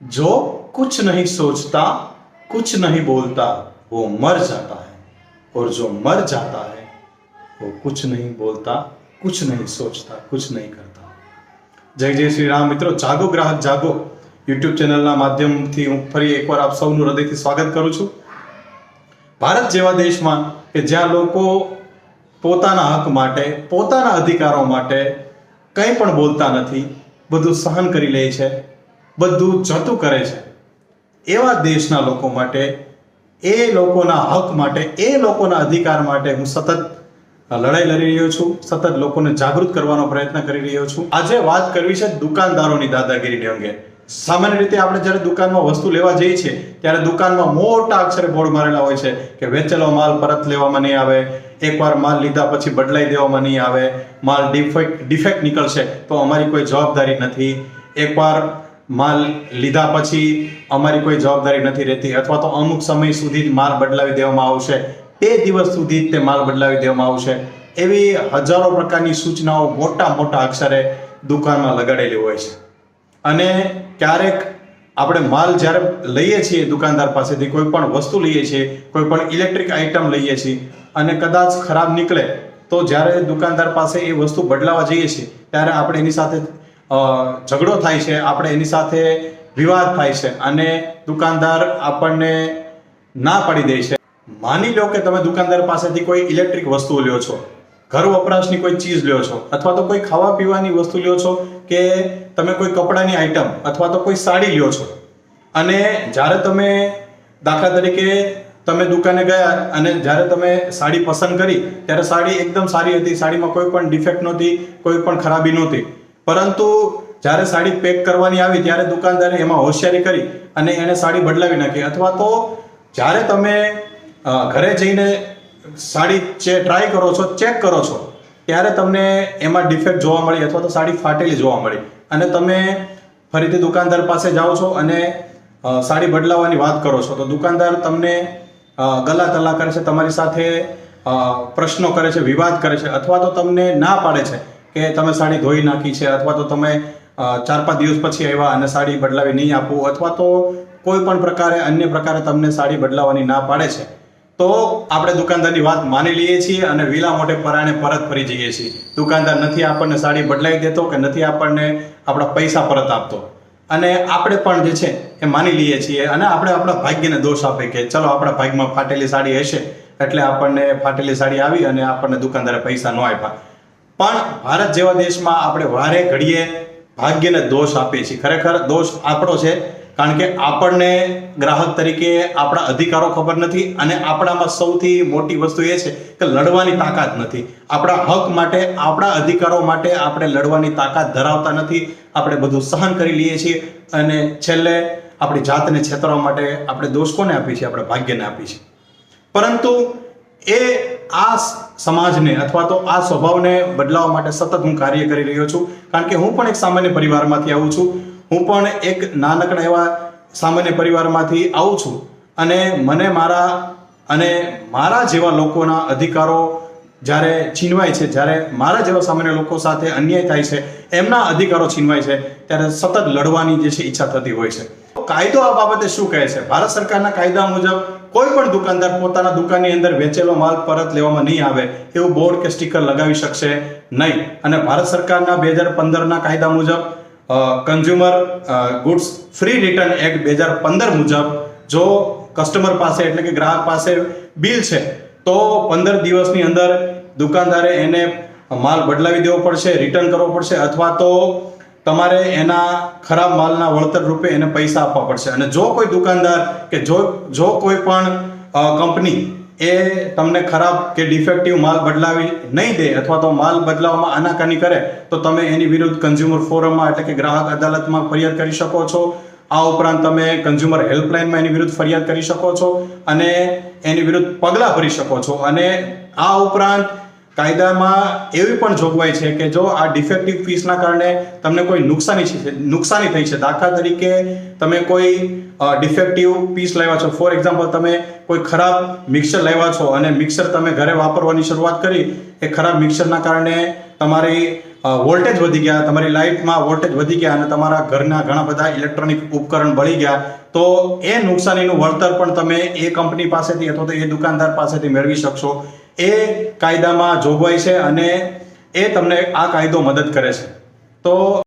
जो कुछ नहीं सोचता कुछ नहीं बोलता वो मर जाता है और जो मर जाता है वो कुछ नहीं बोलता कुछ नहीं सोचता कुछ नहीं करता જય જય શ્રી રામ મિત્રો જાગો ગ્રાહક જાગો યુટ્યુબ ચેનલના માધ્યમથી હું ફરી એકવાર આપ સૌનું હૃદયથી સ્વાગત કરું છું ભારત જેવા દેશમાં કે જ્યાં લોકો પોતાના હક માટે પોતાના અધિકારો માટે કંઈ પણ બોલતા નથી બધું સહન કરી લે છે બધું જતું કરે છે. એવા દેશના લોકો માટે, એ લોકોના હક માટે, એ લોકોના અધિકાર માટે હું સતત લડાઈ લડી રહ્યો છું, સતત લોકોને જાગૃત કરવાનો પ્રયત્ન કરી રહ્યો છું. આજે વાત કરવી છે દુકાનદારોની દાદાગીરીની અંગે. સામાન્ય રીતે આપણે જ્યારે દુકાનમાં વસ્તુ લેવા જઈએ છીએ, ત્યારે દુકાનમાં મોટા અક્ષરે બોર્ડ મારેલા હોય છે કે વેચેલો માલ પરત લેવામાં નહીં આવે, એકવાર માલ લીધા પછી બદલાઈ દેવામાં નહીં આવે, માલ ડિફેક્ટ ડિફેક્ટ નીકળશે, તો અમારી કોઈ જવાબદારી નથી. એકવાર માલ લીધા પછી અમારી કોઈ જવાબદારી નથી રહેતી અથવા તો અમુક સમય સુધી જ માલ બદલાવી દેવામાં આવશે. બે દિવસ સુધી જ તે માલ બદલાવી દેવામાં આવશે. એવી હજારો પ્રકારની સૂચનાઓ મોટા મોટા અક્ષરે દુકાનમાં લગાડેલી હોય છે. અને ક્યારેક આપણે માલ જ્યારે લઈએ છીએ દુકાનદાર પાસેથી, કોઈ પણ વસ્તુ લઈએ છીએ, કોઈ પણ ઇલેક્ટ્રિક આઇટમ લઈએ છીએ અને કદાચ ખરાબ નીકળે, તો જ્યારે દુકાનદાર પાસે એ વસ્તુ બદલાવા જઈએ છીએ, ત્યારે આપણે એની સાથે ઝઘડો થાય છે, આપણે એની સાથે વિવાદ થાય છે અને દુકાનદાર આપણને ના પાડી દે છે. માની લો કે તમે દુકાનદાર પાસેથી કોઈ ઇલેક્ટ્રિક વસ્તુ લ્યો છો, ઘર વપરાશની કોઈ ચીજ લ્યો છો, અથવા તો કોઈ ખાવા પીવાની વસ્તુ લ્યો છો કે તમે કોઈ કપડાની આઇટમ અથવા તો કોઈ સાડી લ્યો છો. અને જ્યારે તમે દાખલા તરીકે તમે દુકાને ગયા અને જ્યારે તમે સાડી પસંદ કરી, ત્યારે સાડી એકદમ સારી હતી, સાડીમાં કોઈ પણ ડિફેક્ટ નહોતી, કોઈ પણ ખરાબી નહોતી. પરંતુ જ્યારે સાડી પેક કરવાની આવી ત્યારે દુકાનદારે એમાં હોશિયારી કરી અને એને સાડી બદલાવી નાખી. અથવા તો જ્યારે તમે ઘરે જઈને સાડી જે ટ્રાય કરો છો ચેક કરો છો, ત્યારે તમને એમાં ડિફેક્ટ જોવા મળી અથવા તો સાડી ફાટેલી જોવા મળી. અને તમે ફરીથી દુકાનદાર પાસે જાઓ છો અને સાડી બદલાવવાની વાત કરો છો, તો દુકાનદાર તમને ગલા તલા કરે છે, તમારી સાથે પ્રશ્નો કરે છે, વિવાદ કરે છે, અથવા તો તમને ના પાડે છે કે તમે સાડી ધોઈ નાખી છે અથવા તો તમે ચાર પાંચ દિવસ પછી આવ્યા અને સાડી બદલાવી નહીં આપવું અથવા તો કોઈ પણ પ્રકારે અન્ય પ્રકારે તમને સાડી બદલાવાની ના પાડે છે. તો આપણે દુકાનદારની વાત માની લઈએ છીએ અને વિલા મોટે પરાણે પરત ફરી જઈએ છીએ. દુકાનદાર નથી આપણને સાડી બદલાવી દેતો કે નથી આપણને આપણા પૈસા પરત આપતો. અને આપણે પણ જે છે એ માની લઈએ છીએ અને આપણે આપણા ભાગ્યને દોષ આપે કે ચલો આપણા ભાગ્યમાં ફાટેલી સાડી હશે. એટલે આપણને ફાટેલી સાડી આવી અને આપણને દુકાનદારે પૈસા ન આપ્યા. પણ ભારત જેવા દેશમાં આપણે વારે ઘડીએ ભાગ્યને દોષ આપીએ છીએ. ખરેખર દોષ આપણો છે, કારણ કે આપણને ગ્રાહક તરીકે આપણા અધિકારો ખબર નથી અને આપણામાં સૌથી મોટી વસ્તુ એ છે કે લડવાની તાકાત નથી. આપણા હક માટે, આપણા અધિકારો માટે આપણે લડવાની તાકાત ધરાવતા નથી. આપણે બધું સહન કરી લઈએ છીએ અને છેલ્લે આપણી જાતને છેતરવા માટે આપણે દોષ કોને આપીએ છીએ? આપણે ભાગ્યને આપીએ છીએ. પરંતુ એ આ સમાજને અથવા તો આ સ્વભાવને બદલાવવા માટે સતત હું કાર્ય કરી રહ્યો છું. કારણ કે હું પણ એક સામાન્ય પરિવારમાંથી આવું છું. હું પણ એક નાનકડા એવા સામાન્ય પરિવારમાંથી આવું છું. અને મને મારા અને મારા જેવા લોકોના અધિકારો જ્યારે છીનવાય છે, જ્યારે મારા જેવા સામાન્ય લોકો સાથે અન્યાય થાય છે, એમના અધિકારો છીનવાય છે, ત્યારે સતત લડવાની જે છે ઈચ્છા થતી હોય છે. કાયદો આ બાબતે શું કહે છે? ભારત સરકારના કાયદા મુજબ કોઈ પણ દુકાનદાર પોતાના દુકાનની અંદર વેચેલો માલ પરત લેવામાં નહીં આવે એવું બોર્ડ કે સ્ટીકર લગાવી શકશે નહીં. અને ભારત સરકારના બે હજાર પંદરના કાયદા મુજબ consumer goods free return act બે હજાર પંદર મુજબ જો કસ્ટમર પાસે એટલે કે ગ્રાહક પાસે બિલ છે, તો પંદર દિવસની અંદર દુકાનદારે એને માલ બદલાવી દેવો પડશે રિટર્ન કરવો પડશે અથવા તો તમારે એના ખરાબ માલના વળતર રૂપે એને પૈસા આપવા પડશે. અને જો કોઈ દુકાનદાર કે જો જો કોઈ પણ કંપની એ તમને ખરાબ કે ડિફેક્ટિવ માલ બદલાવી નહીં દે અથવા તો માલ બદલાવવામાં આનાકાની કરે, તો તમે એની વિરુદ્ધ કન્ઝ્યુમર ફોરમમાં એટલે કે ગ્રાહક અદાલતમાં ફરિયાદ કરી શકો છો. આ ઉપરાંત તમે કન્ઝ્યુમર હેલ્પલાઇનમાં એની વિરુદ્ધ ફરિયાદ કરી શકો છો અને એની વિરુદ્ધ પગલાં ભરી શકો છો. અને આ ઉપરાંત કાયદામાં એવી પણ જોગવાઈ છે કે જો આ ડિફેક્ટિવ ફીસના કારણે તમને કોઈ નુકસાની છે નુકસાની થઈ છે. દાખલા તરીકે તમે કોઈ ડિફેક્ટિવ પીસ લાવ્યા છો. ફોર એક્ઝામ્પલ તમે કોઈ ખરાબ મિક્સર લાવ્યા છો અને મિક્સર તમે ઘરે વાપરવાની શરૂઆત કરી, એ ખરાબ મિક્સરના કારણે તમારી વોલ્ટેજ વધી ગયા, તમારી લાઇટમાં વોલ્ટેજ વધી ગયા અને તમારા ઘરના ઘણા બધા ઇલેક્ટ્રોનિક ઉપકરણ બળી ગયા, તો એ નુકસાનીનું વળતર પણ તમે એ કંપની પાસેથી અથવા તો એ દુકાનદાર પાસેથી મેળવી શકશો. એ કાયદામાં જોગવાઈ છે અને એ તમને આ કાયદો મદદ કરે છે. તો